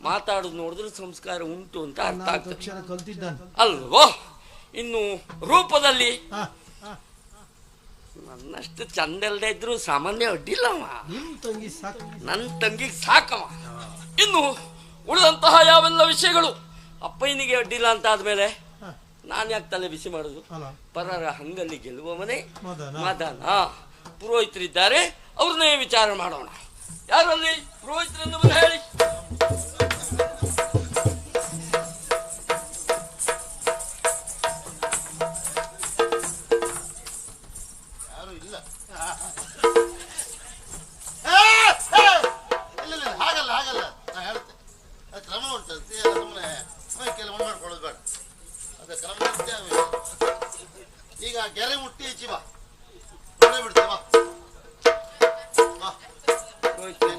ಮಾತಾಡೋದು ನೋಡಿದ್ರೆ ಸಂಸ್ಕಾರ ಉಂಟು ಅಂತ ಅರ್ಥ ಆಗ್ತದೆ. ಅಲ್ವೋ? ಇನ್ನು ರೂಪದಲ್ಲಿ. ನನ್ನಷ್ಟು ಚಂದ ಇದ್ರು ಸಾಮಾನ್ಯ ಅಡ್ಡಿಲ್ಲವ. ನನ್ನ ತಂಗಿಗೆ ಸಾಕವ. ಇನ್ನು ಉಳಿದಂತಹ ಯಾವೆಲ್ಲ ವಿಷಯಗಳು? ಅಪ್ಪಯ್ಯನಿಗೆ ಅಡ್ಡಿಲ್ಲ ಅಂತ ಆದ್ಮೇಲೆ ನಾನು ಯಾಕೆ ತಲೆ ಬಿಸಿ ಮಾಡುದು? ಪರರ ಹಂಗಲ್ಲಿ ಗೆಲ್ಲುವವನೇ ಮದನ. ಪುರೋಹಿತರಿದ್ದಾರೆ ಅವ್ರನ್ನೇ ವಿಚಾರ ಮಾಡೋಣ. ಯಾರಲ್ಲಿ? ಪುರೋಹಿತರನ್ನು ಹೇಳಿ. ಈಗ ಗೆರೆ ಮುಟ್ಟಿ ಈಚಿ ಬಾ. ನೋಡೇ ಬಿಡ್ತೆ ಬಾ.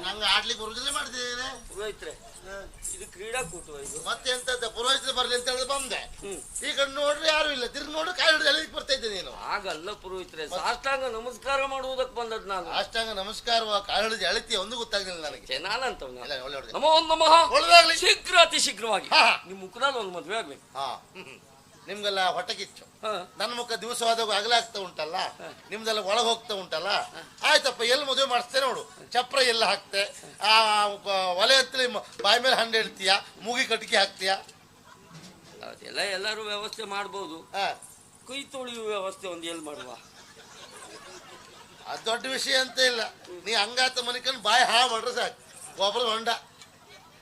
ನಂಗೆ ಆಡ್ಲಿಕ್ಕೆ ಬರುದಿಲ್ಲ ಮಾಡ್ತಿದ್ದೇನೆ. ಪುರೋಹಿತ್ರೆ ಇದು ಕ್ರೀಡಾಕೂಟ ಇದು. ಮತ್ತೆ ಎಂತದ ಪುರೋಹಿತರು ಬರ್ಲಿ ಅಂತ ಹೇಳಿ ಬಂದೆ. ಈಗ ನೋಡ್ರಿ ಯಾರು ಇಲ್ಲ. ತಿರ್ಗಿ ನೋಡು ಕಾಯಿ ಹಿಡಿದು ಎಲ್ಲಿಗೆ ಬರ್ತಾ ಇದ್ದೆ ನೀನು? ಹಾಗಲ್ಲ ಪುರೋಹಿತ್ರೆ ಸಾಷ್ಟಾಂಗ ನಮಸ್ಕಾರ ಮಾಡುವುದಕ್ಕೆ ಬಂದದ್ ನಾನು. ಅಷ್ಟಾಂಗ ನಮಸ್ಕಾರ ಕಾಯಿ ಹಿಡಿದು ಎಳಿತಿ ಒಂದು ಗೊತ್ತಾಗಲಿಲ್ಲ ನನಗೆ. ಹೊಡೆದೆ ನಮೋ ನಮಃ. ಒಳ್ಳೆದಾಗ್ಲಿ. ಶೀಘ್ರ ಅತಿ ಶೀಘ್ರವಾಗಿ. ನಿಮ್ಮ ನಿಮ್ ಮುಖದಲ್ಲಿ ಒಂದು ಮದುವೆ ಆಗ್ಬೇಕು. ಹಾ. ನಿಮ್ಗೆಲ್ಲ ಹೊಟ್ಟೆ ಕಿಚ್ಚು ಹಾ. ನನ್ನ ಮುಖ ಆದಾಗ ಅಗಲಾಗ್ತಾ ಉಂಟಲ್ಲ? ನಿಮ್ದೆಲ್ಲ ಒಳಗೆ ಹೋಗ್ತಾ ಉಂಟಲ್ಲ? ಆಯ್ತಪ್ಪ ಎಲ್ಲಿ ಮದುವೆ ಮಾಡಿಸ್ತೇ ನೋಡು. ಚಪ್ರ ಎಲ್ಲ ಹಾಕ್ತೆ. ಆ ಒಲೆ ಹತ್ತಲಿ ಮ- ಬಾಯಿ ಮೇಲೆ ಹಣ್ಣು ಇಡ್ತೀಯ ಮೂಗಿ ಕಟ್ಟಿಗೆ ಹಾಕ್ತೀಯ? ಅದೆಲ್ಲ ಎಲ್ಲರೂ ವ್ಯವಸ್ಥೆ ಮಾಡ್ಬೋದು. ಕೈ ತೊಳೆಯುವ ವ್ಯವಸ್ಥೆ ಒಂದು ಎಲ್ಲಿ ಮಾಡುವ? ಅದು ದೊಡ್ಡ ವಿಷಯ ಅಂತ ಇಲ್ಲ. ನೀ ಹಂಗಾತ ಮನಿಕೊಂಡು ಬಾಯಿ ಹಾ ಮಾಡ್ರೆ ಸಾಕು. ಒಬ್ಬರು ಹೊಂಡ.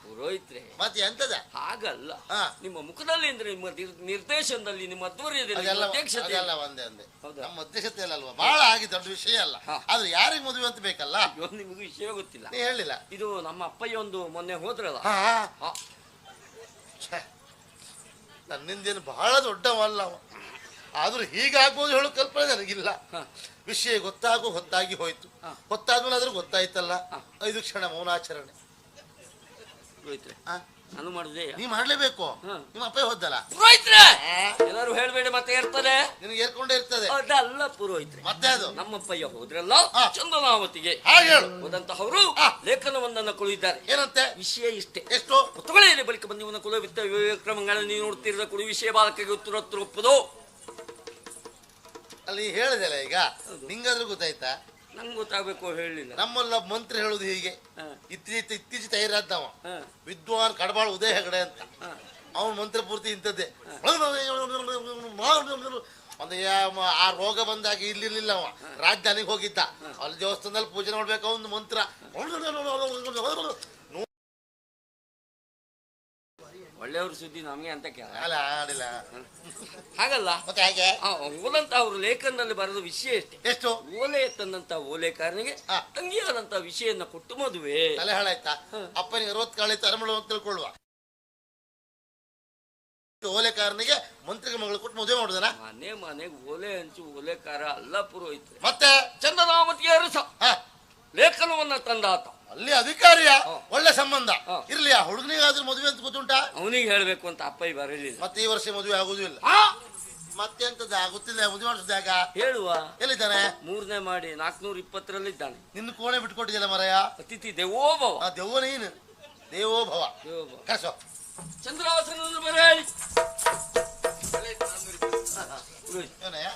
ಪುರೋಹಿತ್ರೆ ಮತ್ತೆ ಎಂತದ? ಹಾಗಲ್ಲ. ಹಾ. ನಿಮ್ಮ ಮುಖದಲ್ಲಿ ಅಂದ್ರೆ ನಿಮ್ಮ ನಿರ್- ನಿರ್ದೇಶನದಲ್ಲಿ ನಿಮ್ಮ ಅಧ್ವರ್ಯದಲ್ಲಿ ಅದೆಲ್ಲ ನಿಮ್ಮ ಅಧ್ಯಕ್ಷತೆ ಅದೆಲ್ಲ ಒಂದೇ ಒಂದೇ. ಹೌದಾ? ನಮ್ಮ ಅಧ್ಯಕ್ಷತೆ ಅಲ್ವಾ? ಬಹಳ ಆಗಿ ದೊಡ್ಡ ವಿಷಯ ಅಲ್ಲ. ಹಾ. ಆದ್ರೆ ಯಾರಿಗೆ ಮದುವೆ ಅಂತ ಬೇಕಲ್ಲ? ಅಯ್ಯೋ, ನಿಮಗೂ ವಿಷಯ ಗೊತ್ತಿಲ್ಲ. ನೀ ಹೇಳಿಲ್ಲ. ಇದು ನಮ್ಮ ಅಪ್ಪಯ್ಯ ಒಂದು ಮೊನ್ನೆ ಹೋದ್ರಲ್ಲ? ಹಾ ಹಾ. ಛೆ, ನನ್ನಿಂದೇನು ಬಹಳ ದೊಡ್ಡವಲ್ಲ ಅವ. ಆದ್ರೂ ಹೀಗಾಗ್ಬೋದು ಹೇಳೋ ಕಲ್ಪನೆ ನನಗಿಲ್ಲ. ಹಾ. ವಿಷಯ ಗೊತ್ತಾಗೋ ಹೊತ್ತಾಗಿ ಹೋಯ್ತು. ಹಾ. ಹೊತ್ತಾದ್ಮೇಲೆ ಆದ್ರೂ ಗೊತ್ತಾಯ್ತಲ್ಲ. ಐದು ಕ್ಷಣ ಮೌನಾಚರಣೆ. ಪುರೋಹಿತ್ರೆ ಆ, ನಾನು ಮಾಡಿದೆ ನೀ ಮಾಡಲೇಬೇಕು. ಹಾ. ನಿಮ್ಮ ಅಪ್ಪ ಹೋದ್ದಲ್ಲ? ಪುರೋಹಿತ್ರೆ ಎಲ್ಲರೂ ಹೇಳ್ಬೇಡಿ ಮತ್ತೆ ಇರ್ತದೆ ನಿನಗೆ ಏರ್ಕೊಂಡೇ ಇರ್ತದೆ. ಅದಲ್ಲ ಪುರೋಹಿತ್ರೆ. ಮತ್ತೆ ಅದು? ನಮ್ಮಪ್ಪಯ್ಯ ಹೋದ್ರಲ್ಲ? ಹಾ. ಚಂದನಾವತಿಗೆ ಹಾಗೆ ಹೇಳು. ಹೋದಂತಹವರು ಹಾ. ಲೇಖನವೊಂದನ್ನು ಕುಳಿದ್ದಾರೆ ಏನಂತೆ? ವಿಷಯ ಇಷ್ಟೇ. ಎಷ್ಟು? ಹೊತ್ತುಗಳೇ ಬಳಿಕ ಬಂದು ಬಂದಿವನ ಕುಲ ವಿತ್ತ ವಿಕ್ರಮಗಳನ್ನು ನೀವು ನೋಡ್ತಿರದ ಕುಡಿ ವಿಷಯ ಬಾಲಕಿಗೆ ಉತ್ತರ ಉತ್ತರ ಒಪ್ಪದು. ಅಲ್ಲಿ ಹೇಳಿದೆಲ್ಲ ಈಗ. ನಿಂಗಾದ್ರೂ ಗೊತ್ತಾಯ್ತಾ? ನಂಗೆ ಗೊತ್ತಾಗಬೇಕು ಹೇಳಲಿಲ್ಲ. ನಮ್ಮಲ್ಲ ಮಂತ್ರಿ ಹೇಳುದು ಹೀಗೆ. ಇತ್ತೀಚೆ ಇತ್ತೀಚೆ ತಯಾರಾದವ. ವಿದ್ವಾನ್ ಕಡಬಾಳ್ ಉದಯ ಹೆಗಡೆ ಅಂತ. ಅವನು ಮಂತ್ರ ಪೂರ್ತಿ ಇಂಥದ್ದೇ. ಒಂದು ಆ ರೋಗ ಬಂದಾಗ ಇಲ್ಲಿರ್ಲಿಲ್ಲ ಅವ. ರಾಜಧಾನಿಗೆ ಹೋಗಿದ್ದ. ಅಲ್ಲಿ ದೇವಸ್ಥಾನದಲ್ಲಿ ಪೂಜೆ ಮಾಡ್ಬೇಕು ಅವನ ಮಂತ್ರ. ಒಳ್ಳೆಯವ್ರ ಸುದ್ದಿ ನಮಗೆ ಅಂತ ಕೇಳ. ಅಲ್ಲ ಆಡಿಲ್ಲ ಹಾಗಲ್ಲ? ಮತ್ತೆ ಹಾಗೆ? ಆ, ಓಲಂತ ಅವರು ಲೇಖನದಲ್ಲಿ ಬರೆದ ವಿಷಯ ಎಷ್ಟೇ? ಎಷ್ಟು? ಓಲೆ ತಂದಂತ ಓಲೆಕಾರನಿಗೆ. ತಂಗಿಯಾದಂತ ವಿಷಯನ್ನ ಕೊಟ್ಟು ಮದುವೆ. ತಲೆ ಹಾಳಾಯ್ತಾ? ಅಪ್ಪನಿಗೆ ಅರವತ್ತು ಕಾಳಿ ಅರಮಳು ಅಂತ ತಿಳ್ಕೊಳ್ಳುವ. ಓಲೆಕಾರನಿಗೆ ಮಂತ್ರಿಗೆ ಮಗಳು ಕೊಟ್ಟು ಮದುವೆ ಮಾಡುದನ? ಮನೆ ಮನೆಗೆ ಓಲೆ ಹಂಚು ಓಲೆಕಾರ ಅಲ್ಲ ಪುರೋಹಿತ ಮತ್ತೆ? ಚಂದನಾಮತಿಯರು ಅರಸ. ಹ, ಲೇಖನವನ್ನ ತಂದಾತ ಅಲ್ಲಿ ಅಧಿಕಾರಿಯ ಒಳ್ಳೆ ಸಂಬಂಧ. ಇರ್ಲಿ ಆ ಹುಡುಗನಿಗಾದ್ರೂ ಮದುವೆ ಅಂತ ಗೊತ್ತುಂಟಾ? ಅವನಿಗೆ ಹೇಳ್ಬೇಕು ಅಂತ ಅಪ್ಪಯ್ಯ ಬರಲಿಲ್ಲ ಮತ್ತೆ ಈ ವರ್ಷ ಮದುವೆ ಆಗುದಿಲ್ಲ ಇಲ್ಲ ಆ, ಮತ್ತೆ ಎಂತದ ಗೊತ್ತಿಲ್ಲ ಮದುವೆ ಮಾಡಿಸಿದಾಗ ಹೇಳುವ. ಎಲ್ಲಿದ್ದಾನೆ? ಮೂರನೇ ಮಾಡಿ ನಾಲ್ಕನೂರ ಇಪ್ಪತ್ತರಲ್ಲಿದ್ದಾನೆ ನಿನ್ನ ಕೋಣೆ ಬಿಟ್ಕೊಟ್ಟಿದ್ಯಲ್ಲ ಮರಯ? ಅತಿಥಿ ದೇವೋಭವ. ಆ ದೆವ್ವ ನೀನು ದೇವೋಭವ. ದೇವೋಭವ. ಬರ ಪುರೋಹಿತ, ಇವನಯ್ಯ?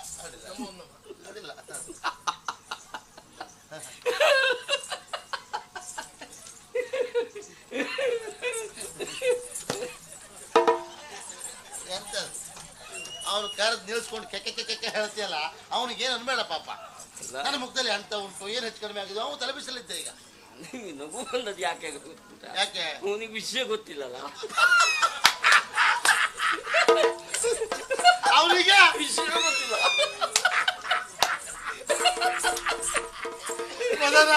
ನಿಲ್ಸ್ಕೊಂಡು ಕೆಕ್ಕೆ ಕೆಕ್ಕೆ ಕೆಕ್ಕೆ ಹೇಳ್ತಿಯಲ್ಲ ಅವನಿಗೆ ಏನು ಅನ್ಬೇಡ ಪಾಪ. ಅಲ್ಲ. ನನ್ನ ಮುಖದಲ್ಲಿ ಅಂತ ಉಂಟು ಏನು ಹೆಚ್ಚು ಕಡಿಮೆ ಆಗಿದೆ? ಅವನು ತಲುಪಿಸಲಿದ್ದೆ ಈಗ. ನಿಂಗೆ ನಗು ಬಂದದ್ದು ಯಾಕೆ ಗೊತ್ತುಂಟಾ? ಯಾಕೆ? ಅವನಿಗೆ ವಿಷಯ ಗೊತ್ತಿಲ್ಲಲ್ಲ. ಅವನಿಗೆ? ವಿಷಯ ಗೊತ್ತಿಲ್ಲ. ಮದನ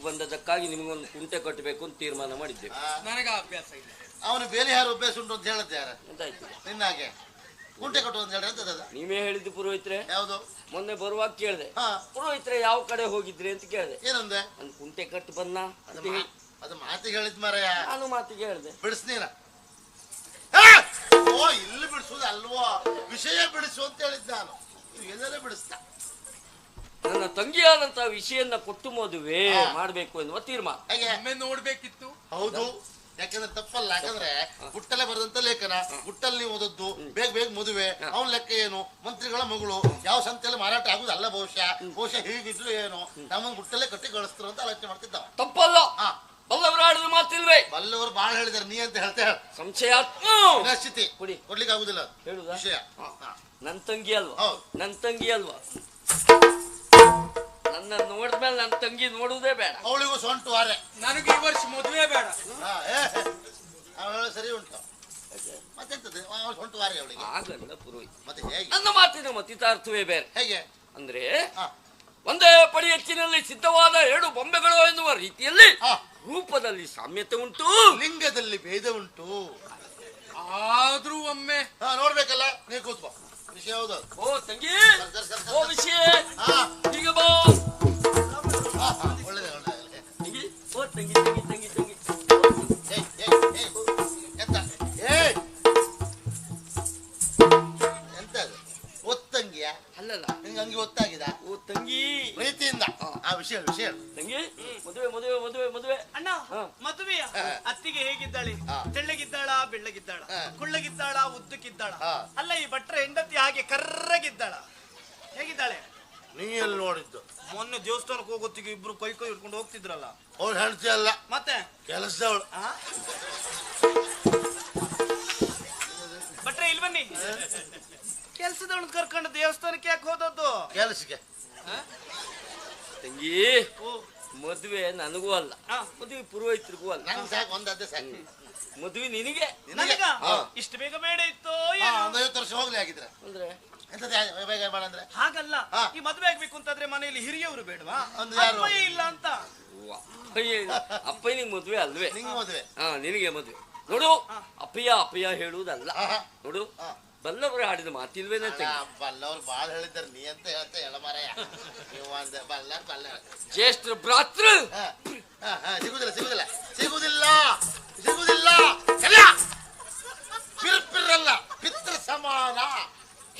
ನಮ್ಮೂರಿಗೆ ಬಂದದಕ್ಕಾಗಿ ನಿಮಗೊಂದು ಕುಂಟೆ ಕಟ್ಟಬೇಕು ಅಂತ ತೀರ್ಮಾನ ಮಾಡಿದ್ದೇವೆ. ನನಗ ಅಭ್ಯಾಸ ಇಲ್ಲ ಅವನು ಬೇರೆ ಯಾರು ಅಭ್ಯಾಸ ಉಂಟು ಅಂತ ಹೇಳತ್ತೆ ಯಾರ? ಅಂತಾಯ್ತು ನಿನ್ನ ಹಾಗೆ. ಕುಂಟೆ ಕಟ್ಟು ಅಂತ ಹೇಳಿ ಅಂತದ ನೀವೇ ಹೇಳಿದ್ದು ಪುರೋಹಿತ್ರೆ? ಯಾವುದು? ಮೊನ್ನೆ ಬರುವಾಗ ಕೇಳಿದೆ. ಹಾ. ಪುರೋಹಿತ್ರೆ ಯಾವ ಕಡೆ ಹೋಗಿದ್ರಿ ಅಂತ ಕೇಳಿದೆ. ಏನಂದೆ? ನಾನು ಕುಂಟೆ ಕಟ್ಟು ಬಂದ ಅದು ಮಾತಿ ಹೇಳಿ. ಅದು ಮಾತಿಗೆ ಹೇಳಿದ್ ಮರಯ. ನಾನು ಮಾತಿಗೆ ಹೇಳಿದೆ. ಬಿಡಿಸ್ ನೀನ ಓ ಇಲ್ಲಿ ಬಿಡಿಸೋದು ಅಲ್ವೋ? ವಿಷಯ ಬಿಡಿಸು ಅಂತ ಹೇಳಿದ್ ನಾನು. ನೀವು ಎಲ್ಲರೇ ಬಿಡಿಸ್ತಾ. ನನ್ನ ತಂಗಿಯಾದಂತ ವಿಷಯನ್ನ ಕೊಟ್ಟು ಮದುವೆ ಮಾಡ್ಬೇಕು ಎನ್ನುವ ತೀರ್ಮಾನ. ಒಮ್ಮೆ ನೋಡ್ಬೇಕಿತ್ತು. ಹೌದು. ಯಾಕಂದ್ರೆ ತಪ್ಪಲ್ಲ ಯಾಕಂದ್ರೆ ಗುಟ್ಟಲ್ಲೇ ಬರೆದಂತ ಲೇಖನ ಗುಟ್ಟಲ್ಲಿ ನೀವು ಓದದ್ದು ಬೇಗ ಬೇಗ ಮದುವೆ ಅವನ ಲೆಕ್ಕ ಏನು ಮಂತ್ರಿಗಳ ಮಗಳು ಯಾವ ಸಂತೆಯಲ್ಲಿ ಮಾರಾಟ ಆಗುದಲ್ಲ ಅಲ್ಲ ಬಹುಶಃ ಬಹುಶಃ ಹೀಗಿದ್ರು ಏನು ನಮ್ಮನ್ನ ಗುಟ್ಟಲ್ಲೇ ಕಟ್ಟಿ ಕಳಿಸ್ತಾರ ಅಂತ ಆಲೋಚನೆ ಮಾಡ್ತಿದ್ದಾವ. ತಪ್ಪಲ್ಲ. ಹಾ. ಬಲ್ಲವರು ಆಡಿದ್ರು ಮಾತಿಲ್ವೇ? ಬಲ್ಲವರು ಬಾಳ ಹೇಳಿದಾರೆ ನೀ ಅಂತ ಹೇಳ್ತಾ ಹೇಳ. ಸಂಶಯಾತ್ಮ. ವಿನಾಶಿತಿ. ಕೊಡಿ. ಕೊಡ್ಲಿಕ್ಕೆ ಆಗುದಿಲ್ಲ ಹೇಳುದಾ? ವಿಷಯ. ನನ್ ತಂಗಿ ಅಲ್ವಾ? ಹೌದು. ನನ್ ತಂಗಿ ಅಲ್ವಾ? ನನ್ನ ನೋಡಿದ್ಮೇಲೆ ನನ್ನ ತಂಗಿ ನೋಡುವುದೇ ಬೇಡ. ಅವಳಿಗೂ ಸೊಂಟು ವಾರೆ ನನಗೆ ಈ ವರ್ಷ ಮದುವೆ ಬೇಡ. ಹಾ, ಏ, ಅವ್ಳು ಸರಿ ಉಂಟು. ಮತ್ತೆಂತದ್ದು? ಅವಳು ಸೊಂಟು ವಾರೆ ಅವಳಿಗೆ. ಆಗಲ್ಲ ಪುರೋಹಿತ. ಮತ್ತೆ ಹೇಗೆ? ನನ್ನ ಮಾತಿನ ಮತಿತಾರ್ಥವೇ ಬೇರೆ. ಹೇಗೆ? ಅಂದ್ರೆ ಹಾ. ಒಂದೇ ಪಡಿಯಚ್ಚಿನಲ್ಲಿ ಸಿದ್ಧವಾದ ಎರಡು ಬೊಂಬೆಗಳು ಎನ್ನುವ ರೀತಿಯಲ್ಲಿ ಹಾ. ರೂಪದಲ್ಲಿ ಸಾಮ್ಯತೆ ಉಂಟು. ಲಿಂಗದಲ್ಲಿ ಭೇದ ಉಂಟು. ಆದ್ರೂ ಒಮ್ಮೆ. ಹಾ ನೋಡ್ಬೇಕಲ್ಲ. ನೀವು ಕೂತ್ಕೋ. ವಿಷಯ ಹೌದು ಓ ತಂಗಿ. ಸರ್, ಸರ್, ಸರ್, ಓ. ವಿಷಯ. ಹಾ. ಈಗ ಬಾ. ಅಲ್ಲಲ್ಲ ನಿಂಗೆ ಅಂಗಿ ಒತ್ತಾಗಿದ ಓ ತಂಗಿ ಪ್ರೀತಿಯಿಂದ ಆ ವಿಷಯ ವಿಷಯ ತಂಗಿ ಮದುವೆ ಮದುವೆ ಮದುವೆ ಮದುವೆ ಅಣ್ಣ. ಮದುವೆಯ ಅತ್ತಿಗೆ ಹೇಗಿದ್ದಾಳೆ. ತೆಳ್ಳಗಿದ್ದಾಳ ಬೆಳ್ಳಗಿದ್ದಾಳ. ಕುಳ್ಳಗಿದ್ದಾಳ ಉದ್ದಕ್ಕಿದ್ದಾಳ. ಅಲ್ಲ ಈ ಭಟ್ರ ಹೆಂಡತಿ ಹಾಗೆ ಕರ್ರಗಿದ್ದಾಳ ಹೇಗಿದ್ದಾಳೆ ನೀ ಎಲ್ಲಿ ನೋಡಿದ್ದು? ಮೊನ್ನೆ ದೇವಸ್ಥಾನಕ್ಕೆ ಹೋಗೋತ್ತಿಗೆ ಇಬ್ರು ಕೈ ಕೈ ಹಿಡ್ಕೊಂಡು ಹೋಗ್ತಿದ್ರಲ್ಲ. ಅವ್ಳು ಹೆಂಡತಿ ಅಲ್ಲ. ಮತ್ತೆ? ಕೆಲಸದವಳು. ಆ? ಭಟ್ರೆ ಇಲ್ಲಿ ಬನ್ನಿ. ಕೆಲ್ಸದವಳು ಕರ್ಕೊಂಡು ದೇವಸ್ಥಾನಕ್ಕೆ ಯಾಕೆ ಹೋದದ್ದು? ಕೆಲಸಕ್ಕೆ. ತಂಗಿ ಓ. ಮದುವೆ ನನಗೂ ಅಲ್ಲ. ಆ, ಮದುವೆ ಪುರೋಹಿತರಿಗೂ ಅಲ್ಲ. ನಂಗೆ ಸಾಕು ಒಂದದ್ದೇ ಸಾಕು. ಮದುವೆ ನಿನಗೆ. ನಿನಗೆ? ನನಗ? ಹಾ. ಇಷ್ಟು ಬೇಗ ಬೇಡ ಇತ್ತು ಹಾ, ಏನು? ಒಂದು ಐವತ್ತು ವರ್ಷ ಹೋಗ್ಲಿ ಆಗಿದ್ರೆ ಅಂದ್ರೆ? ಬೇಗ ಹಾಗಲ್ಲ. ಈ ಮದ್ವೆ ಆಗ್ಬೇಕು ಅಂತಂದ್ರೆ ಮನೆಯಲ್ಲಿ ಹಿರಿಯವರು ಬೇಡವಾ? ಒಂದು ಯಾರು? ಅಪ್ಪಯ್ಯ ಇಲ್ಲ ಅಂತ. ಅಪ್ಪಯ್ಯ ನಿಂಗೆ ಮದುವೆ ಅಲ್ವೇ? ನಿಂಗೆ ಮದುವೆ? ಹಾ ನಿನಗೆ ಮದುವೆ. ನೋಡು ಅಪ್ಪಯ್ಯ ಅಪ್ಪಯ್ಯ ಹೇಳುವುದಲ್ಲ. ನೋಡು ಬಲ್ಲವ್ರು ಆಡಿದ ಮಾತಿಲ್ವೇನೆ ತಂಗಿ ಬಲ್ಲವ್ರು ಬಾಳ ಹೇಳಿದ್ದಾರೆ ನೀ ಅಂತ ಹೇಳ್ತಾ ಹೇಳ ಮಾರಾಯ. ನೀವು ಅಂದ ಬಲ್ಲ ಬಲ್ಲ ಜ್ಯೇಷ್ಠ ಭ್ರಾತೃ! ಹಾ, ಹಾ, ಹಾ, ಸಿಗುದಿಲ್ಲ ಸಿಗುದಿಲ್ಲ. ಸಿಗುದಿಲ್ಲ ಸಿಗುದಿಲ್ಲ. ಎಲ್ಲ! ಪಿರ್ಪಿರಲ್ಲ ಪಿತೃ ಸಮಾನ.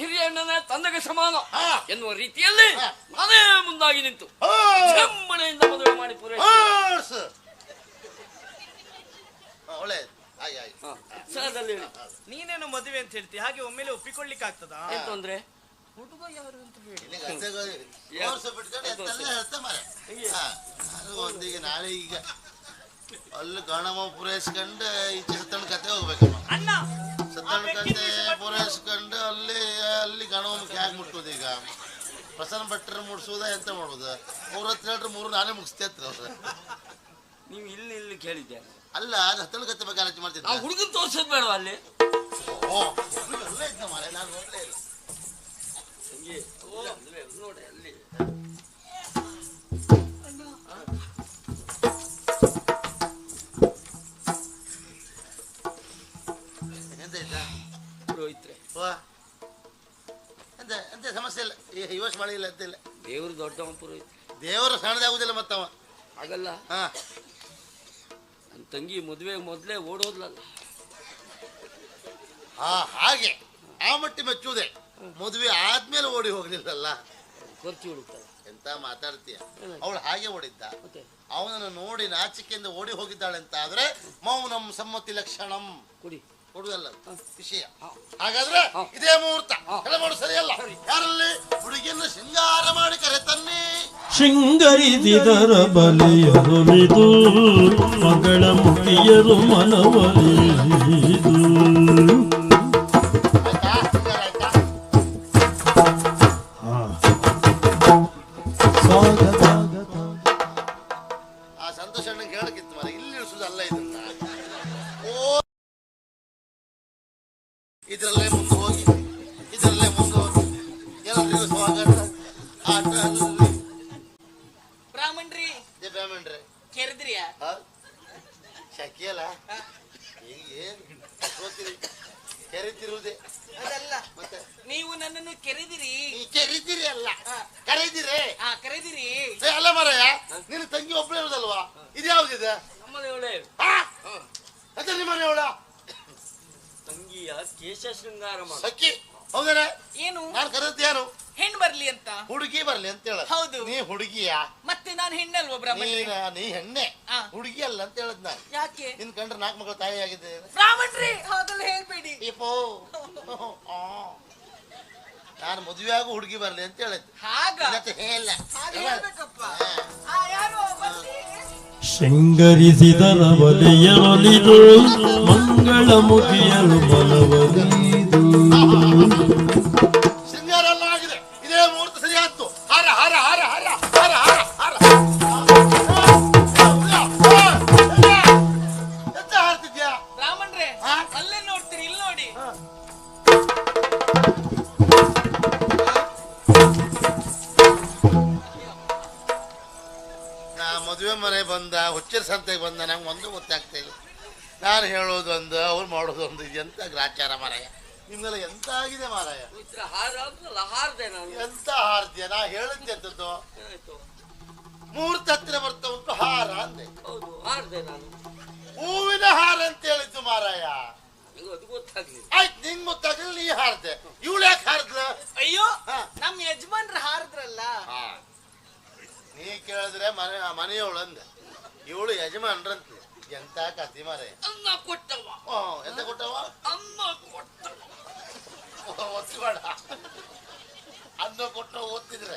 ಹಿರಿಯ ಅಣ್ಣನ ತಂದೆಗೆ ಸಮಾನ. ಎನ್ನುವ ರೀತಿಯಲ್ಲಿ ಮನೆಯ ನಾನೇ ಮುಂದಾಗಿ ನಿಂತು ಬ್ರಹ್ಮಣೆಯಿಂದ ಜಮ್ಮನೆಯಿಂದ ಮದುವೆ ಮಾಡಿ ಪೂರೈಸಿ ಒಳ್ಳೆಯದು ನೀನೇನು ಮದುವೆ ಅಂತ ಹೇಳ್ತಿ ಹಾಗೆ ಒಮ್ಮೆಲೆ ಒಪ್ಪಿಕೊಳ್ಳಿಕ್ ಆಗ್ತದ? ಏನ್ ತೊಂದ್ರೆ? ಹುಡುಗ ಯಾರು ಅಂತ ಹೇಳಿ. ನಾಳೆ ಈಗ ಅಲ್ಲಿ ಗಣಮ ಪೂರೈಸ್ಕೊಂಡು ಈ ಚಿತ್ರಣ ಕತೆ ಹೋಗ್ಬೇಕಮ್ಮ ಅಣ್ಣ ಚಿತ್ರಣ ಕತೆ ಪೂರೈಸ್ಕೊಂಡು ಗಣವಕ್ಕೆ ಹೇಗೆ ಮುಟ್ಟೋದು ಈಗ. ಪ್ರಸನ್ನ ಭಟ್ರ ಮುಡ್ಸೋದ ಎಂತ ಮಾಡೋದು? ಅವ್ರ ಹತ್ರ ಹೇಳ್ರಿ ಮೂರು ನಾನೇ ಮುಗಿಸ್ತೇತ್ರ ಅವ್ರ. ನೀವು ಇಲ್ಲಿ ಇಲ್ಲಿ ಕೇಳಿದ್ದೆ. ಅಲ್ಲ ಅದು ಹತ್ತಣ್ಣ ಕತ್ತೆ ಬಗ್ಗೆ ಆಲೋಚನೆ ಆ ನಾವು ಹುಡುಗನ್ ತೋರ್ಸೋದ್ ಬೇಡವ ಅಲ್ಲಿ? ಓ ಇದ್ದ ನಾನು ನೋಡ್ಲೇ ಇಲ್ಲ. ನೋಡಿ ಅಲ್ಲಿ. ಎಂತ ಆಯ್ತಾ ಪುರೋಹಿತ್ರೆ. ಓ ಸಮಸ್ಯೆ ಇಲ್ಲ. ಈ ಇವಸ್ ಮಳೆ ಇಲ್ಲ ಅಂತ ಇಲ್ಲ ದೇವ್ರು ದೊಡ್ಡವ ಪುರೋಹಿತ ದೇವರು ಸಣ್ಣದಾಗುದಿಲ್ಲ ಮತ್ತವ ಆಗಲ್ಲ. ಹಾ. ನನ್ನ ತಂಗಿ ಮದುವೆ ಮೊದಲೇ ಓಡೋದ್ಲಲ್ಲ. ಹಾ ಹಾಗೆ. ಆ ಮಟ್ಟಿ ಮೆಚ್ಚುವುದೇ. ಮದುವೆ ಆದ್ಮೇಲೆ ಓಡಿ ಹೋಗ್ಲಿಲ್ಲಲ್ಲ. ಖರ್ಚು ಹುಡುಕ್ತಾಳೆ. ಎಂತ ಮಾತಾಡ್ತೀಯ? ಅವಳು ಹಾಗೆ ಓಡಿದ್ದ. ಮತ್ತೆ? ಅವನನ್ನು ನೋಡಿ ನಾಚಿಕೆಯಿಂದ ಓಡಿ ಹೋಗಿದ್ದಾಳೆ ಅಂತ ಆದ್ರೆ ಮೌನಂ ಸಮ್ಮತಿ ಲಕ್ಷಣಂ. ಕೊಡಿ. ಕೊಡುವುದಲ್ಲ ವಿಷಯ. ಹಾಗಾದ್ರೆ ಇದೇ ಮುಹೂರ್ತ. ಮಾಡು ಸರಿಯಲ್ಲ? ಯಾರಲ್ಲಿ? ಹುಡುಗಿಯನ್ನು ಶೃಂಗಾರ ಮಾಡಿ ಕರೆ ತನ್ನಿ ಶೃಂಗರಿದಿದರ ಬಲಿಯರುಳಿದು ಮಗಳ ಮುಖಿಯರು ಮನವಲಿದು ಕೆರೆದ್ರಿಯಾ? ಶಕಿಯಲ್ಲ ಈಗ ಏನು ಕೆರಿತಿರುವುದೇ. ಅದಲ್ಲ. ಮತ್ತೆ? ನೀವು ನನ್ನನ್ನು ಕೆರೆದಿರಿ. ಈ ಕೆರಿತೀರಿ ಅಲ್ಲ. ಕರೆದಿರಿ. ಆ ಕರೆದಿರಿ. ಅಲ್ಲ ಮರಯ್ಯ ನಿನ್ನ ತಂಗಿ ಒಬ್ಬಳೇ ಇರೋದಲ್ವಾ? ಇದ್ಯಾವ್ದಿದೆ ನಮ್ಮನೆ ಒಳ್ಳೆ. ಆ? ಅದೇ ನಿಮ್ಮ ಮನೆಯವಳ ತಂಗಿಯ ಕೇಶ ಶೃಂಗಾರ ಮಾಡು. ಸಖಿ ಏನು? ನಾನು ಕರೆದ್ದೇನು ಹೆಣ್ ಬರ್ಲಿ ಅಂತ? ಹುಡುಗಿ ಬರ್ಲಿ ಅಂತ ಹೇಳ ಹೌದು. ನೀ ಹುಡುಗಿಯ? ಮತ್ತೆ ನಾನು ಹೆಣ್ಣಲ್ವ ಬ್ರಾಹ್ಮಣ? ನೀನ ನೀ ಹೆಣ್ಣೆ. ಆ. ಹುಡುಗಿ ಅಲ್ಲ ಅಂತ ಹೇಳದ್ ನಾನು. ಯಾಕೆ? ನಿನ್ ಕಂಡ್ರೆ ನಾಲ್ಕು ಮಗಳ ತಾಯಿ ಆಗಿದೆ ಬ್ರಾಹ್ಮಣ್ರಿ! ಹಾಗಲ್ಲ ಹೇಳ್ಬೇಡಿ. ನಾನು ಮದುವೆ ಆಗೋ ಹುಡುಗಿ ಬರ್ಲಿ ಅಂತ ಹೇಳಿದ್ದು ಹಾಗೆ? ಹೇಳ ಹಾಗೆ ಹೇಳ್ಬೇಕಪ್ಪ. ಆ, ಯಾರು ಬರ್ಲಿ? ಶೃಂಗರಿಸಿದರ ಬಲೆಯರೊಲಿದು ಮಂಗಳ ಮುಗಿಯಲು ಬಲವಲಿದು ಎಂತ ಗ್ರಾಚಾರ ಮಾರಾಯ. ನಿಮ್ಗೆಲ್ಲ ಎಂತ ಆಗಿದೆ ಮಾರಾಯ? ಹಾರ್ದೆ ನಾನು. ಎಂತ ಹಾರ್ದ್ಯ? ನಾ ಹೇಳಿದ್ದೆ ಅಂತದ್ದು ಆಯ್ತು. ಮುಹೂರ್ತ ಹತ್ತಿರ ಬರ್ತಾ ಉಂಟು ಹಾರ ಅಂದೆ. ಹೌದು ಹಾರ್ದೆ ನಾನು. ಹೂವಿನ ಹಾರ ಅಂತ ಹೇಳಿದ್ದು ಮಾರಾಯ. ನಂಗೆ ಅದು ಗೊತ್ತಾಗ್ಲಿಲ್ಲ. ಆಯ್ತು ನಿಂಗ್ ಗೊತ್ತಾಗಲಿಲ್ಲ ನೀ ಹಾರ್ದೆ. ಇವಳು ಯಾಕೆ ಹಾರದ್ಲು? ಅಯ್ಯೋ ಹಾ. ನಮ್ ಯಜಮಾನ್ರ ಹಾರದ್ರಲ್ಲ. ನೀ ಕೇಳಿದ್ರೆ ಮನೆ ಮನೆಯವಳು ಅಂದೆ. ಇವಳು ಯಜಮಾನ್ರಂತೆ. ಎಂತ ಕತಿ ಮಾರಾಯ. ಅನ್ನ ಕೊಟ್ಟವ ಎಂತ ಕೊಟ್ಟವ ಅನ್ನ ಕೊಟ್ಟ ಓದ್ತಿದ್ರೆ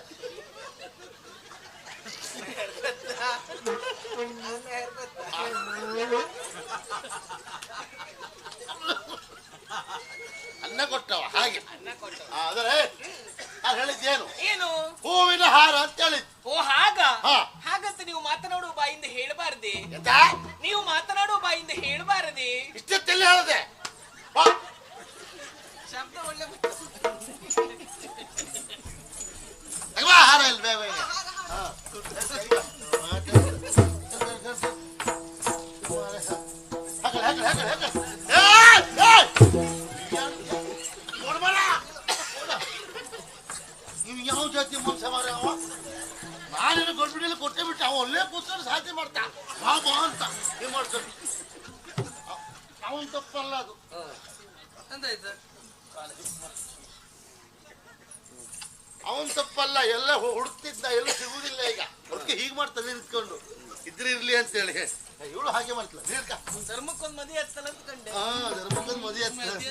ಅನ್ನ ಕೊಟ್ಟವ. ಹಾಗೆ ಆದರೆ ನಾನು ಹೇಳಿದ್ದೇನು ಏನು? ಹೂವಿನ ಹಾರ ಅಂತ ಹೇಳಿದ್ ಓ ಹಾಗ? ಹಾ. ಹಾಗಂತ ನೀವು ಮಾತನಾಡುವ ಬಾಯಿಂದ ಹೇಳಬಾರದೆ? ಎಂತ? ನೀವು ಮಾತನಾಡುವ ಬಾಯಿಂದ ಹೇಳಬಾರದೆ? ಇಷ್ಟೆಲ್ಲ ಹೇಳಿದೆ? ಸಾಧ್ಯ ಮಾಡ್ತಾ ಬಾ ಬಾ ಅಂತ ಏನ್ ಮಾಡ್ತಾನೆ ಅವನ್ ತಪ್ಪಲ್ಲ ಅದು ಅವನ್ ತಪ್ಪಲ್ಲ ಎಲ್ಲ ಹುಡುಕ್ತಿದ್ದ ಎಲ್ಲ ಸಿಗುದಿಲ್ಲ ಈಗ. ಅದಕ್ಕೆ ಹೀಗೆ ಮಾಡ್ತಾನೆ ನಿಂತ್ಕೊಂಡು. ಇದ್ರೆ ಇರ್ಲಿ ಅಂತ ಹೇಳಿ ಇವಳು ಹಾಗೆ ಮಾಡ್ತಲ್ಲ ನೀರ್ಕ. ಧರ್ಮಕ್ಕೊಂದ್ ಮದಿ ಹತ್ತಲ್ಲ ಅಂತ ಕಂಡೆ ಹಾ ಧರ್ಮಕ್ಕಂದ್ ಮದಿ ಮದಿ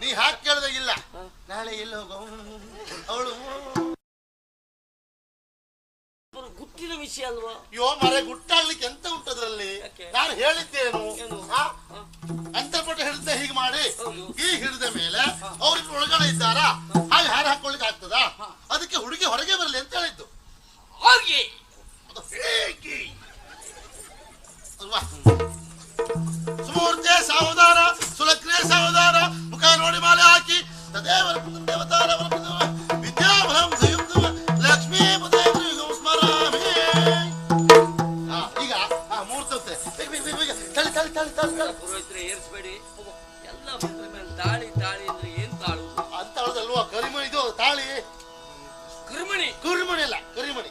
ನಾ ಹಾಕಿ ಕೇಳ್ದಾಗಿಲ್ಲ ನಾಳೆ ಎಲ್ಲಿ ಹೋಗೋ ಅವಳು ಗುಟ್ಟಿನ ವಿಷಯ ಅಲ್ವಾ? ಯೋ ಮರೆ ಗುಟ್ಟಾಗ್ಲಿಕ್ಕೆ ಎಂತ ಉಂಟದ್ರಲ್ಲಿ? ನಾನು ಹೇಳಿದ್ದೇನು? ಅಂತರ್ಪಟ ಹಿಡಿದ ಹೀಗೆ ಮಾಡಿ. ಈ ಹಿಡಿದ ಮೇಲೆ ಅವ್ರಿಗೆ ಒಳಗಡೆ ಇದ್ದಾರಾ? ಹಾಗೆ ಹಾರ ಹಾಕೊಳ್ಳಿಕ್ ಆಗ್ತದ? ಅದಕ್ಕೆ ಹುಡುಗಿ ಹೊರಗೆ ಬರಲಿ ಅಂತ ಹೇಳಿದ್ದು. ಹೋಗಿ? ಅಲ್ವಾ? ಸುಮೂರ್ತೆ ಸಾವಧಾನ! ಸಹೋದರ ಮುಖ ನೋಡಿ ಮಾಲೆ ಹಾಕಿ. ತದೇವರ ದೇವತಾರವರ ವಿದ್ಯಾಭ್ರಂ ಸಯುಂಧು ಲಕ್ಷ್ಮೀ ಈಗ ಮೂರ್ತಂತೆ ತಳಿ ತಳಿ ಎಲ್ಲ ಮೇಲೆ ತಾಳಿ ತಾಳಿ ಅಂದ್ರೆ ಏನ್ ತಾಳು? ಅಂತ ಕರಿಮಣಿ ಇದು ತಾಳಿ. ಕರ್ಮಣಿ? ಕರಿಮಣಿ ಅಲ್ಲ ಕರಿಮಣಿ.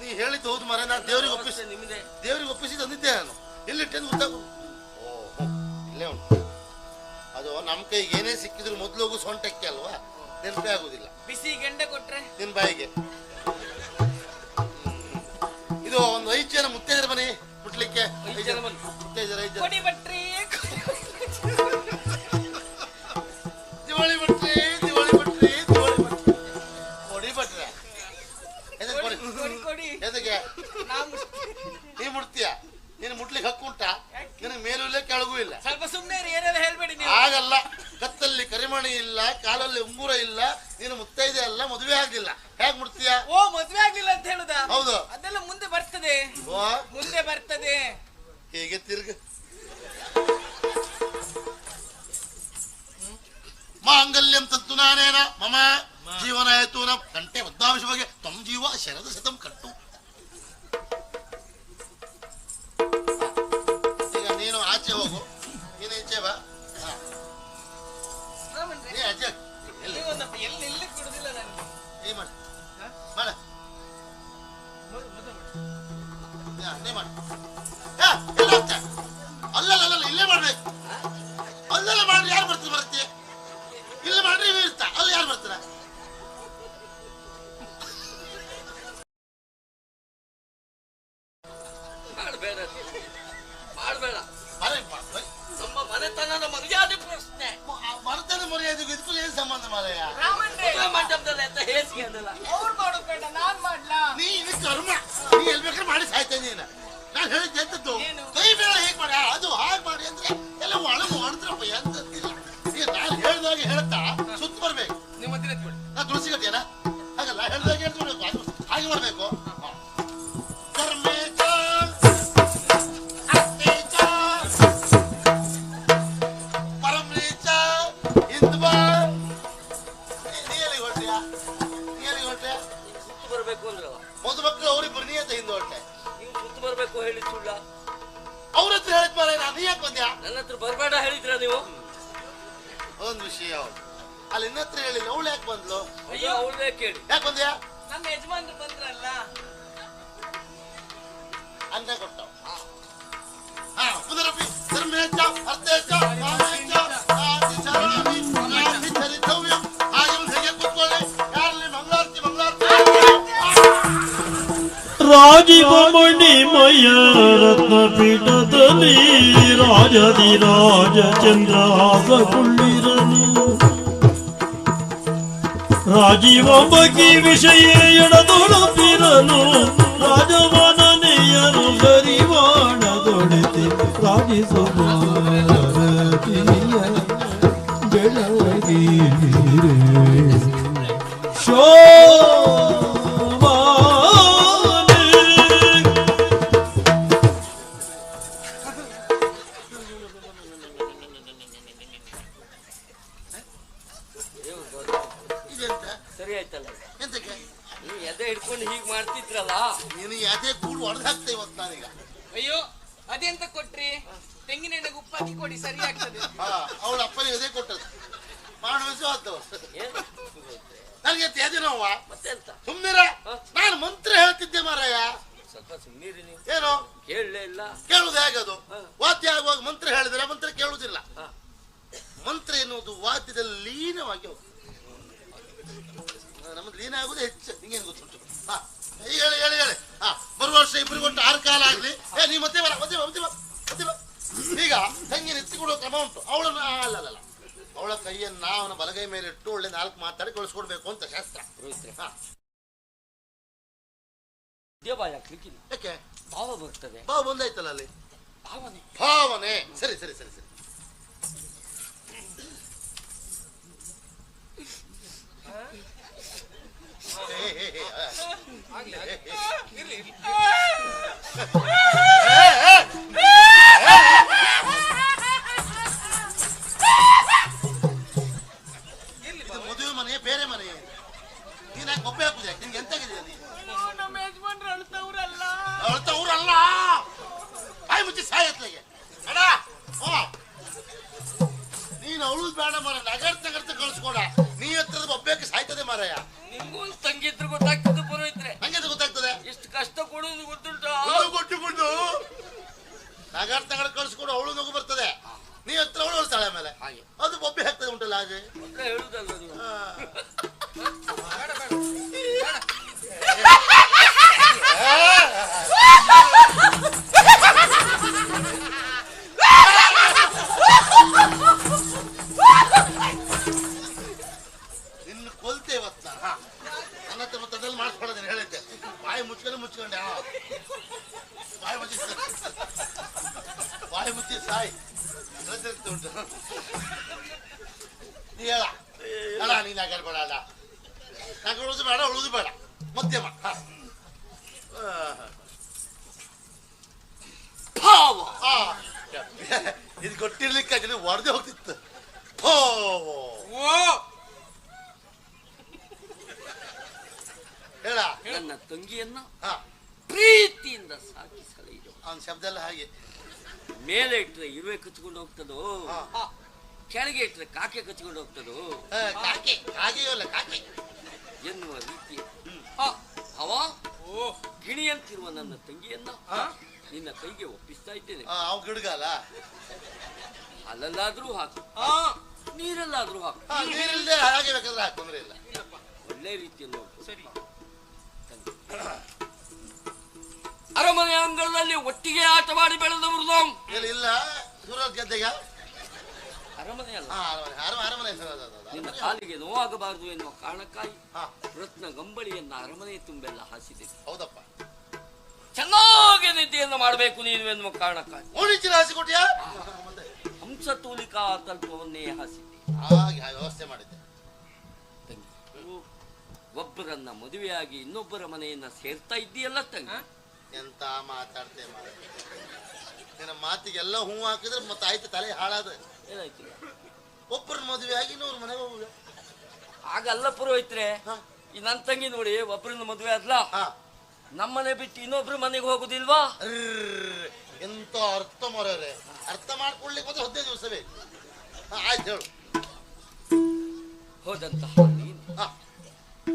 ನೀ ಹೇಳಿದ್ದು ಹೌದು ಮರ ನಾನು ದೇವ್ರಿಗೆ ಒಪ್ಪಿಸಿ ನಿಮ್ಮದೇ ದೇವ್ರಿಗೆ ಒಪ್ಪಿಸಿ ತಂದಿದ್ದೆ ನಾನು. ಎಲ್ಲಿಟ್ಟೆ ಗೊತ್ತಾಗ ಏನೇ ಸಿಕ್ಕಿದ್ರು ಮೊದಲು ಹೋಗು ಸೊಂಟಕ್ಕೆ ಅಲ್ವಾ? ನೆನಪೇ ಆಗುದಿಲ್ಲ. ಬಿಸಿ ಗೆಂಡೆ ಕೊಟ್ರೆ? ನಿನ್ ಬಾಯಿಗೆ. ಇದು ಒಂದು ಐದು ಜನ ಮುತ್ತೈದರ ಮನೆ ಮುಟ್ಲಿಕ್ಕೆ. ಐದು ಜನ ಮುತ್ತೈದರ ಐದು ಜನ. siguiente ನೀನು ನಾನು ಹೇಳಿದ್ದೆ ಎಂತದ್ದು ನನ್ನ ಹತ್ರ ಬರಬೇಡ ಹೇಳಿದ್ರ ನೀವು? ಒಂದು ವಿಷಯ ಅಲ್ಲಿ ನಿನ್ನತ್ರ ಹೇಳಿ ಅವಳು ಯಾಕೆ ಬಂದ್ಲು? ಅಯ್ಯೋ ಅವಳೇ ಕೇಳಿ? ಯಾಕೆ ಬಂದ್ಯಾ? ನಮ್ಮ ಯಜಮಾನ್ರು ಬಂದ್ರಲ್ಲ. ಅಂದ ಕೊಟ್ಟ ಹಾ ಪುನರಪಿ ಧರ್ಮೇಶ ಅರ್ಥೇಶ ಕಾಮೇಶ ರಾಜೀವ ಮಣಿ ಮಯ ರತ್ನ ಪೀಠದಲ್ಲಿ ರಾಜದಿ ರಾಜ ಚಂದ್ರಾಸಗೊಂಡಿರನು ರಾಜೀವ ಬಗ್ಗೆ ವಿಷಯ ಎಡದೊಳಪಿರನು ರಾಜವನನೆಯರು ಸರಿವಾಣದೊಡೆತಿ ರಾಜಿಸುಮಾರಿಯ ಬೆಳಗಿರಿ ಶೋ ನೀನಾಗುದು ಹೆಚ್ಚು. ನಿಂಗೇನು ಗೊತ್ತುಂಟು? ಹಾ ಹೇಳಿ ಹೇಳಿ ಹೇಳಿ ಹಾ ಬರುವ ವರ್ಷ ಇಬ್ಬರು ಕೊಟ್ಟು ಆರು ಕಾಲ ಆಗ್ಲಿ. ಏ ನೀ ಮತ್ತೆ ಬರ ಮತ್ತೆ ಮತ್ತೆ ಮತ್ತೆ ಈಗ ತಂಗಿ ನೆತ್ತಿಕೊಡುವ ಕ್ರಮ ಉಂಟು? ಅವಳನ್ನು ಅಲ್ಲ ಅಲ್ಲ ಅವಳ ಕೈಯನ್ನು ಅವನ ಬಲಗೈ ಮೇಲೆ ಇಟ್ಟು ಒಳ್ಳೆ ನಾಲ್ಕು ಮಾತಾಡಿ ಕಳಿಸ್ಕೊಡ್ಬೇಕು ಅಂತ ಶಾಸ್ತ್ರ. ಹಾ. ದೇವಾಯ ಕ್ಲಿಕ್ಕಿಲ್ಲ ಯಾಕೆ? ಭಾವ ಬರ್ತದೆ. ಭಾವ ಬಂದಾಯ್ತಲ್ಲ ಅಲ್ಲಿ? ಭಾವನೆ. ಭಾವನೆ. ಸರಿ ಸರಿ ಸರಿ ಸರಿ. ಮದುವೆ ಮನೆ ಬೇರೆ ಮನೆ ನಿನ್ಗೆ ನಮ್ಮ ಅವಳು ಬೇಡ ಮಾರ ನಗರ ನಗರ ಕಳಿಸ್ಕೊಡ. ನೀ ಹತ್ರದ ಒಬ್ಬಕ್ಕೆ ಸಾಯ್ತದೆ ಮಾರಾಯ. ತಂಗಿದ್ರು ಗೊತ್ತಾಗ್ತದೆ ಪುರೋಹಿತ್ರೆ. ಹಂಗಿದ್ರೆ ಗೊತ್ತಾಗ್ತದೆ? ಎಷ್ಟು ಕಷ್ಟ ಕೊಡೋದು ಗೊತ್ತುಂಟು? ಅವಳು ಕೊಟ್ಟುಕೊಂಡು ನಗರ ನಗರ ಕಳಿಸ್ಕೊಡು ಅವಳು ನಗು ಬರ್ತದೆ. ನೀ ಹತ್ರ ಅವಳು ಬರ್ತಾಳೆ ಆಮೇಲೆ. ಹಾಗೆ. ಅದು ಬೊಬ್ಬೆ ಹಾಕ್ತದೆ ಉಂಟಲ್ಲ ಹಾಗೆ? ಹೇಳುದಲ್ಲ ಬಾಯಿ ಮುಚ್ಚಿ ಸಾಯಿ ಗೊತ್ತಿರ್ತ ಉಂಟು ನೀ ಹೇಳ ಅಲ್ಲ ನೀನ್ ಯಾಕೆ ಬೇಡ ಅಲ್ಲ ನಂಗೆ ಉಳಿದು ಬೇಡ ಉಳಿದು ಬೇಡ ಮಧ್ಯಮ ಹ. ಭಾವ ಆ. ಇದು ಕೊಟ್ಟಿರ್ಲಿಕ್ಕೆ ಜನ ಹೊಡೆದೇ ಹೋಗ್ತಿತ್ತು ಹೋ ಓ ಹೇಳ ನನ್ನ ತಂಗಿಯನ್ನ ಹಾ ಪ್ರೀತಿಯಿಂದ ಸಾಕಿ ಸಲಹಿದು ಅವನ ಶಬ್ದ ಎಲ್ಲ ಹಾಗೆ ಮೇಲೆ ಇಟ್ಟರೆ ಇರುವೆ ಕಚ್ಕೊಂಡು ಹೋಗ್ತದೋ? ಹಾ. ಕೆಳಗೆ ಇಟ್ಟರೆ ಕಾಕೆ ಕಚ್ಕೊಂಡು ಹೋಗ್ತದೋ? ಕಾಕೆ. ಕಾಗೆಯಲ್ಲ ಕಾಕೆ ಅಲ್ಲ ಕಾಕಿ. ಎನ್ನುವ ರೀತಿ. ಹಾ. ಅವ ಓ. ಗಿಣಿಯಂತಿರುವ ನನ್ನ ತಂಗಿಯನ್ನ ಹ? ನಿನ್ನ ಕೈಗೆ ಒಪ್ಪಿಸ್ತಾ ಇದ್ದೇನೆ. ಗಿಡಗಲ್ಲ ಅಲ್ಲಲ್ಲಾದ್ರೂ ಹಾಕು. ನೀರಲ್ಲಾದ್ರೂ ಹಾಕು. ನೀರಿಲ್ಲದೆ ಹಾಗೆ ಬೇಕಾದ್ರೆ ಹಾಕ್ ತೊಂದ್ರೆ ಇಲ್ಲ. ಒಳ್ಳೆ ರೀತಿಯಲ್ಲಿ ನೋಡ್ಕೊ. ಸರಿ. ಅರಮನೆ ಅಂಗಳದಲ್ಲಿ ಒಟ್ಟಿಗೆ ಆಟವಾಡಿ ಬೆಳೆದವರು ಇಲ್ಲ. ಸೂರಜ್ ಗದ್ದೆಗ? ಅರಮನೆ ಅಲ್ಲ. ಹಾ ಅರಮನೆ ಅರಮನೆ ಅರಮನೆ ಹೆಸರು ಅದು, ಅದು, ಅದು. ನಿನ್ನ ಅರಮನೆ. ಕಾಲಿಗೆ ನೋವಾಗಬಾರದು ಎನ್ನುವ ಕಾರಣಕ್ಕಾಗಿ ಹಾ. ರತ್ನ ಗಂಬಳಿಯನ್ನ ಅರಮನೆ ತುಂಬೆಲ್ಲ ಹಾಸಿದೆ. ಹೌದಪ್ಪ. ಚೆನ್ನಾಗಿ ನಿದ್ದೆಯನ್ನು ಮಾಡಬೇಕು ನೀನು ಎನ್ನುವ ಕಾರಣಕ್ಕಾಗಿ. ಓಣಿಚಿನ ಹಾಸಿ ಕೊಟ್ಟಿಯಾ? ಹಂಸತೂಲಿಕಾ ತಲ್ಪವನ್ನೇ ಹಾಸಿದೆ. ಹಾಗೆ ಹಾಗೆ ವ್ಯವಸ್ಥೆ ಮಾಡಿದ್ದೆ. ತಂಗಿ ಒಬ್ಬರನ್ನ ಮದುವೆಯಾಗಿ ಇನ್ನೊಬ್ಬರ ಮನೆಯನ್ನ ಸೇರ್ತಾ ಇದ್ದೀಯಲ್ಲ ತಂಗ? ಎಂತ ಮಾತಾಡ್ತೆ ಮಾರ ನಿನ್ನ ಮಾತಿಗೆಲ್ಲ ಹೂ ಹಾಕಿದ್ರೆ ಮತ್ತೆ ಆಯ್ತು ತಲೆ ಹಾಳಾದ. ಏನಾಯ್ತು? ಒಬ್ಬರ ಮದುವೆ ಆಗಿ ಇನ್ನೊಬ್ರು ಮನೆಗೆ ಹೋಗುದು. ಆಗಲ್ಲ ಪುರೋಹಿತ್ರೆ. ಈ ನನ್ನ ತಂಗಿ ನೋಡಿ ಒಬ್ಬರಿಂದ ಮದುವೆ ಆದ್ಲ? ನಮ್ಮನೆ ಬಿಟ್ಟು ಇನ್ನೊಬ್ರು ಮನೆಗೆ ಹೋಗುದಿಲ್ವಾ? ಎಂತ ಅರ್ಥ ಮರರೆ. ಅರ್ಥ ಮಾಡ್ಕೊಳ್ಲಿಕ್ಕೆ ಮತ್ತೆ ಹದಿನೈದು ದಿವಸ ಬೇಕು. ಆಯ್ತು ಹೇಳು. ಹೋದಂತಹ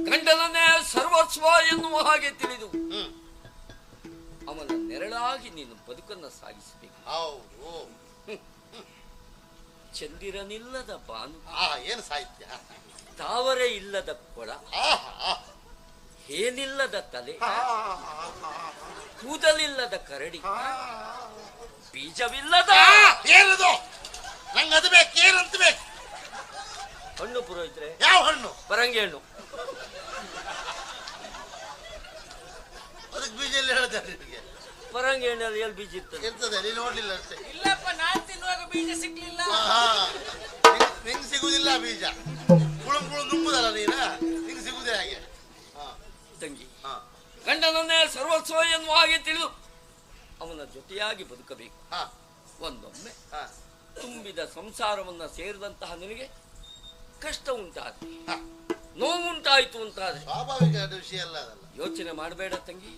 ಗಂಡನನ್ನೇ ಸರ್ವಸ್ವ ಎನ್ನುವ ಹಾಗೆ ತಿಳಿದು. ಅವನ ನೆರಳಾಗಿ ನೀನು ಬದುಕನ್ನು ಸಾಗಿಸಬೇಕು. ಹೌದು. ಚಂದಿರನಿಲ್ಲದ ಬಾನು. ಏನು ಸಾಹಿತ್ಯ? ತಾವರೆ ಇಲ್ಲದ ಕೊಳ. ಆಹಾ ಏನಿಲ್ಲದ ತಲೆ. ಕೂದಲಿಲ್ಲದ ಕರಡಿ. ಬೀಜವಿಲ್ಲದ. ಏನದು? ನಂಗೆ ಅದು ಬೇಕು ಏನಂತ ಬೇಕು? ಹಣ್ಣು ಪುರೋಹಿತ್ರೆ. ಯಾವ ಹಣ್ಣು? ಪರಂಗಿ ಹಣ್ಣು. ಅದಕ್ಕೆ ಬೀಜ ಎಲ್ಲಿ ಹೇಳ್ತಾರೆ ನಿಮಗೆ? ಪರಂಗಿ ಹಣ್ಣಲ್ಲಿ ಎಲ್ಲಿ ಬೀಜ ಇರ್ತದೆ? ಇರ್ತದೆ ನೀನು ನೋಡ್ಲಿಲ್ಲ ಅಷ್ಟೇ. ಇಲ್ಲಪ್ಪ ನಾನು ತಿನ್ನುವಾಗ ಬೀಜ ಸಿಗ್ಲಿಲ್ಲ. ಆಹಾ. ನಿಂಗೆ ಸಿಗುದಿಲ್ಲ ಬೀಜ. ಕುಳುಂ ಕುಳುಂ ನುಂಗುದಲ್ಲ ನೀನ? ನಿಂಗೆ ಸಿಗುದೇ ಹಾಗೆ. ಹಾ. ತಂಗಿ ಹಾ. ಗಂಡನನ್ನೇ ಸರ್ವಸ್ವ ಎನ್ನುವ ಹಾಗೆ ತಿಳಿದು ಅವನ ಜೊತೆಯಾಗಿ ಬದುಕಬೇಕು. ಹಾ. ಒಂದೊಮ್ಮೆ ಹಾ. ತುಂಬಿದ ಸಂಸಾರವನ್ನ ಸೇರಿದಂತಹ ನಿನಗೆ ಕಷ್ಟ ಉಂಟಾದ್ರೆ ನೋವುಂಟಾಯಿತು ನೋವುಂಟಾಯ್ತು ಅಂತಾದ್ರೆ. ಸ್ವಾಭಾವಿಕ ವಿಷಯ ಅಲ್ಲ ಅದಲ್ಲ. ಯೋಚನೆ ಮಾಡಬೇಡ ತಂಗಿ.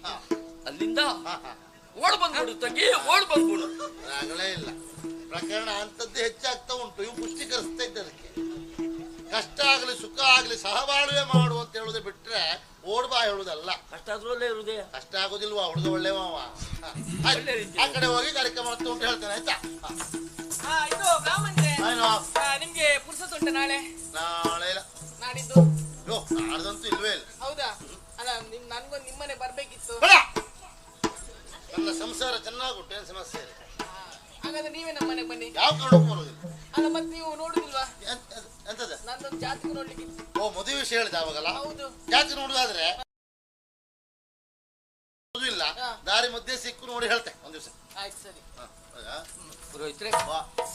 ಅಲ್ಲಿಂದ ಓಡ್ ಬಂದ್ಬಿಡು ತಂಗಿ ಓಡ್ ಬಂದ್ಬಿಡು. ಆಗಲೇ ಇಲ್ಲ. ಪ್ರಕರಣ ಅಂತದ್ದು ಹೆಚ್ಚಾಗ್ತಾ ಉಂಟು. ಇವು ಪುಷ್ಟೀಕರಿಸ್ತಾ ಇದ್ದ ಅದಕ್ಕೆ. ಕಷ್ಟ ಆಗಲಿ ಸುಖ ಆಗಲಿ ಸಹಬಾಳ್ವೆ ಮಾಡು ಅಂತ ಹೇಳುದೇ ಬಿಟ್ರೆ ಓಡ್ಬಾ ಹೇಳುದಲ್ಲ. ಕಷ್ಟ ಅದ್ರಲ್ಲೇ ಹೃದಯ ಕಷ್ಟ ಆಗೋದಿಲ್ವಾ? ಹುಡುಗ ಒಳ್ಳೆ ಮಾವ. ಒಳ್ಳೆ. ಆ ಕಡೆ ಹೋಗಿ ಕಾರ್ಯಕ್ರಮ ಮಾಡ್ತಾ ಉಂಟು ಹೇಳ್ತೇನೆ ಆಯ್ತಾ? ಇದು ನಿಮ್ಗೆ ಪುರ್ಸತ್ ಉಂಟು ನಾಳೆ? ನಾಳೆ ಇಲ್ಲ. ನಾಡಿದ್ದು? ನಾಡ್ದಂತೂ ಇಲ್ವೇ ಇಲ್ಲ? ಹೌದಾ? ಅಲ್ಲ ನಿಮ್ ನನ್ಗೊಂದು ನಿಮ್ಮನೆ ಬರ್ಬೇಕಿತ್ತು. ಬೇಡ ನನ್ನ ಸಂಸಾರ ಚೆನ್ನಾಗುಂಟು ಏನು ಸಮಸ್ಯೆ ಇಲ್ಲ ಹಾಗಾದ್ರೆ ನೀವೇ ನಮ್ಮ ಮನೆಗೆ ಬನ್ನಿ. ಯಾವ ಕಾರಣಕ್ಕೂ ಬರೋದಿಲ್ಲ. ಅಲ್ಲ ಮತ್ತೆ ನೀವು ನೋಡುದಿಲ್ವಾ? ಎಂತ- ಎಂತ- ಎಂತದ? ನಂದೊಂದು ಜಾತಕ ನೋಡ್ಲಿಕ್ಕೆ ಓ ಮದುವೆ ವಿಷಯ ಹೇಳಿದ ಅವಾಗಲ್ಲ? ಹೌದು. ಜಾತಿ ನೋಡುದಾದ್ರೆ? ಇಲ್ಲ ದಾರಿ ಮಧ್ಯೆ ಸಿಕ್ಕು ನೋಡಿ ಹೇಳ್ತೆ ಒಂದ್ ದಿವಸ. ಆಯ್ತು ಸರಿ. ಪುರೋಹಿತ್ರೆ.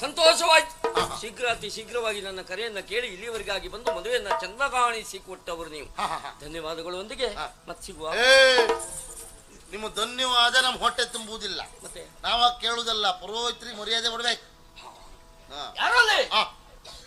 ಸಂತೋಷವಾಯ್ತು. ಶೀಘ್ರ ಅತಿ ಶೀಘ್ರವಾಗಿ ನನ್ನ ಕರೆಯನ್ನ ಕೇಳಿ ಇಲ್ಲಿವರೆಗಾಗಿ ಬಂದು ಮದುವೆಯನ್ನ ಚಂದ ಕಾಣಿಸಿ ಕೊಟ್ಟವರು ನೀವು ಧನ್ಯವಾದಗಳು ಒಂದಿಗೆ. ಹಾ. ಧನ್ಯವಾದಗಳೊಂದಿಗೆ ಮತ್ತೆ ಸಿಗುವ ನಿಮ್ಮ ಧನ್ಯವಾದ ನಮ್ಮ ಹೊಟ್ಟೆ ತುಂಬುವುದಿಲ್ಲ. ಮತ್ತೆ? ನಾವ ಕೇಳುದಲ್ಲ ಪುರೋಹಿತ್ರಿ ಮರ್ಯಾದೆ ಕೊಡ್ಬೇಕು.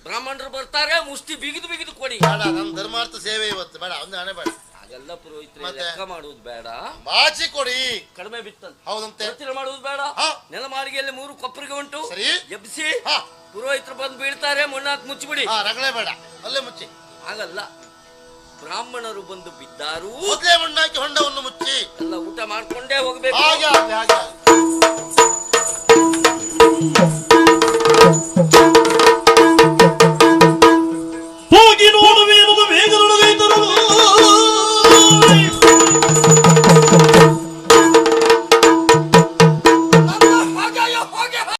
ಬ್ರಾಹ್ಮಣರು ಬರ್ತಾರೆ ಮುಷ್ಟಿ ಬಿಗಿದು ಬಿಗಿದು ಕೊಡಿ. ಬೇಡ ನನ್ನ ಧರ್ಮಾರ್ಥ ಸೇವೆ ಇವತ್ತು ಬೇಡ ಒಂದು ಹಣೆ ಬೇಡ. ಹಾಗೆಲ್ಲ ಪುರೋಹಿತ್ರೆ ಮತ್ತೆ? ಲೆಕ್ಕ ಮಾಡುವುದು ಬೇಡ. ಮಾಚಿ ಕೊಡಿ. ಕಡಿಮೆ ಬಿತ್ತಂತ ಹೌದಂತೆ. ಹತ್ತಿರ ಮಾಡುವುದು ಬೇಡ. ಹಾ. ನೆಲಮಾಳಿಗೆಯಲ್ಲಿ ಮೂರು ಕೊಪ್ಪರಿಗೆ ಉಂಟು. ಸರಿ. ಎಬ್ಸಿ ಹಾ. ಪುರೋಹಿತರು ಬಂದು ಬೀಳ್ತಾರೆ ಮಣ್ಣಾಕ್ ಮುಚ್ಚಿಬಿಡಿ. ಹಾ ರಗಳೆ ಬೇಡ. ಅಲ್ಲೇ ಮುಚ್ಚಿ. ಹಾಗಲ್ಲ. ಬ್ರಾಹ್ಮಣರು ಬಂದು ಬಿದ್ದಾರು? ಮೊದಲೇ ಮಣ್ಣಾಕಿ ಹೊಂಡವನ್ನು ಮುಚ್ಚಿ. ಎಲ್ಲ ಊಟ ಮಾಡ್ಕೊಂಡೇ ಹೋಗ್ಬೇಕು. ಹಾಗೆ ಆಗ್ಲಿ ಹಾಗೆ ಆಗ್ಲಿ